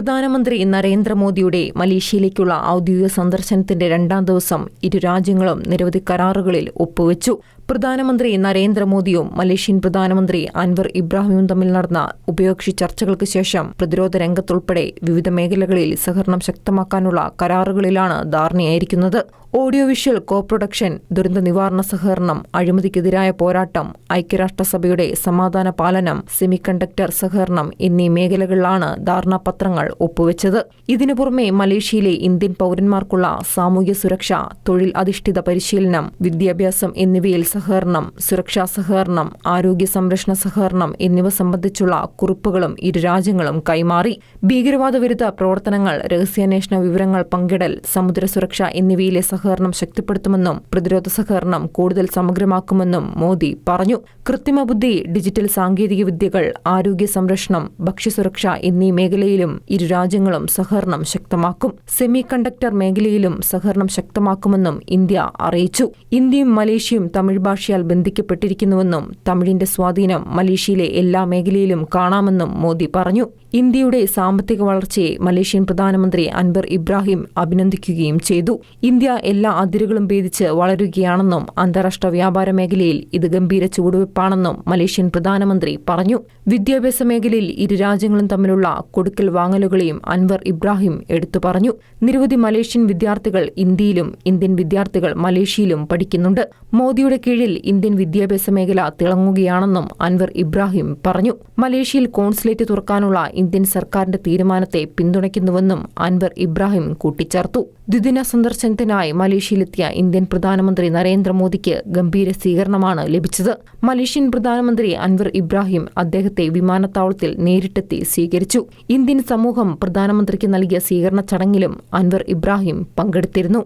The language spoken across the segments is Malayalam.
പ്രധാനമന്ത്രി നരേന്ദ്രമോദിയുടെ മലേഷ്യയിലേക്കുള്ള ഔദ്യോഗിക സന്ദർശനത്തിന്റെ രണ്ടാം ദിവസം ഇരു രാജ്യങ്ങളും നിരവധി കരാറുകളിൽ ഒപ്പുവെച്ചു. പ്രധാനമന്ത്രി നരേന്ദ്രമോദിയും മലേഷ്യൻ പ്രധാനമന്ത്രി അൻവർ ഇബ്രാഹിമും തമ്മിൽ നടന്ന ഉഭയകക്ഷി ചർച്ചകൾക്ക് ശേഷം പ്രതിരോധ രംഗത്തുൾപ്പെടെ വിവിധ മേഖലകളിൽ സഹകരണം ശക്തമാക്കാനുള്ള കരാറുകളിലാണ് ധാരണയായിരിക്കുന്നത്. ഓഡിയോ വിഷ്വൽ കോ പ്രൊഡക്ഷൻ ദുരന്ത നിവാരണ സഹകരണം അഴിമതിക്കെതിരായ പോരാട്ടം ഐക്യരാഷ്ട്രസഭയുടെ സമാധാന പാലനം സെമി കണ്ടക്ടർ സഹകരണം എന്നീ മേഖലകളിലാണ് ധാരണാപത്രങ്ങൾ ഒപ്പുവെച്ചത്. ഇതിനു പുറമെ മലേഷ്യയിലെ ഇന്ത്യൻ പൌരന്മാർക്കുള്ള സാമൂഹ്യ സുരക്ഷ തൊഴിൽ അധിഷ്ഠിത പരിശീലനം വിദ്യാഭ്യാസം എന്നിവയിൽ സഹകരണം സുരക്ഷാ സഹകരണം ആരോഗ്യ സംരക്ഷണ സഹകരണം എന്നിവ സംബന്ധിച്ചുള്ള കുറിപ്പുകളും ഇരു രാജ്യങ്ങളും കൈമാറി. ഭീകരവാദ വിരുദ്ധ പ്രവർത്തനങ്ങൾ രഹസ്യാന്വേഷണ വിവരങ്ങൾ പങ്കിടൽ സമുദ്ര സുരക്ഷ എന്നിവയിലെ സഹകരണം ശക്തിപ്പെടുത്തുമെന്നും പ്രതിരോധ സഹകരണം കൂടുതൽ സമഗ്രമാക്കുമെന്നും മോദി പറഞ്ഞു. കൃത്രിമ ബുദ്ധി ഡിജിറ്റൽ സാങ്കേതിക വിദ്യകൾ ആരോഗ്യ സംരക്ഷണം ഭക്ഷ്യസുരക്ഷ എന്നീ മേഖലയിലും ഇരു രാജ്യങ്ങളും സഹകരണം ശക്തമാക്കും. സെമി കണ്ടക്ടർ മേഖലയിലും സഹകരണം ശക്തമാക്കുമെന്നും ഇന്ത്യ അറിയിച്ചു. ഇന്ത്യയും മലേഷ്യയും തമിഴ് ഭാഷയാൽ ബന്ധിക്കപ്പെട്ടിരിക്കുന്നുവെന്നും തമിഴിന്റെ സ്വാധീനം മലേഷ്യയിലെ എല്ലാ മേഖലയിലും കാണാമെന്നും മോദി പറഞ്ഞു. ഇന്ത്യയുടെ സാമ്പത്തിക വളർച്ചയെ മലേഷ്യൻ പ്രധാനമന്ത്രി അൻവർ ഇബ്രാഹിം അഭിനന്ദിക്കുകയും ചെയ്തു. ഇന്ത്യ എല്ലാ അതിരുകളും ഭേദിച്ച് വളരുകയാണെന്നും അന്താരാഷ്ട്ര വ്യാപാര മേഖലയിൽ ഇത് ഗംഭീര ചുവടുവയ്പ്പാണെന്നും മലേഷ്യൻ പ്രധാനമന്ത്രി പറഞ്ഞു. വിദ്യാഭ്യാസ മേഖലയിൽ ഇരു രാജ്യങ്ങളും തമ്മിലുള്ള കൊടുക്കൽ വാങ്ങലുകളെയും അൻവർ ഇബ്രാഹിം എടുത്തു പറഞ്ഞു. നിരവധി മലേഷ്യൻ വിദ്യാർത്ഥികൾ ഇന്ത്യയിലും ഇന്ത്യൻ വിദ്യാർത്ഥികൾ മലേഷ്യയിലും പഠിക്കുന്നുണ്ട്. മോദിയുടെ കീഴിൽ ഇന്ത്യൻ വിദ്യാഭ്യാസ മേഖല തിളങ്ങുകയാണെന്നും അൻവർ ഇബ്രാഹിം പറഞ്ഞു. മലേഷ്യയിൽ കോൺസുലേറ്റ് തുറക്കാനുള്ള ഇന്ത്യൻ സർക്കാരിന്റെ തീരുമാനത്തെ പിന്തുണയ്ക്കുന്നുവെന്നും അൻവർ ഇബ്രാഹിം കൂട്ടിച്ചേർത്തു. ദ്വിദിന സന്ദർശനത്തിനായി മലേഷ്യയിലെത്തിയ ഇന്ത്യൻ പ്രധാനമന്ത്രി നരേന്ദ്രമോദിക്ക് ഗംഭീര സ്വീകരണമാണ് ലഭിച്ചത്. മലേഷ്യൻ പ്രധാനമന്ത്രി അൻവർ ഇബ്രാഹിം അദ്ദേഹത്തെ വിമാനത്താവളത്തിൽ നേരിട്ടെത്തി സ്വീകരിച്ചു. ഇന്ത്യൻ സമൂഹം പ്രധാനമന്ത്രിക്ക് നൽകിയ സ്വീകരണ ചടങ്ങിലും അൻവർ ഇബ്രാഹിം പങ്കെടുത്തിരുന്നു.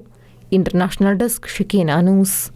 International desk Shikkeena news.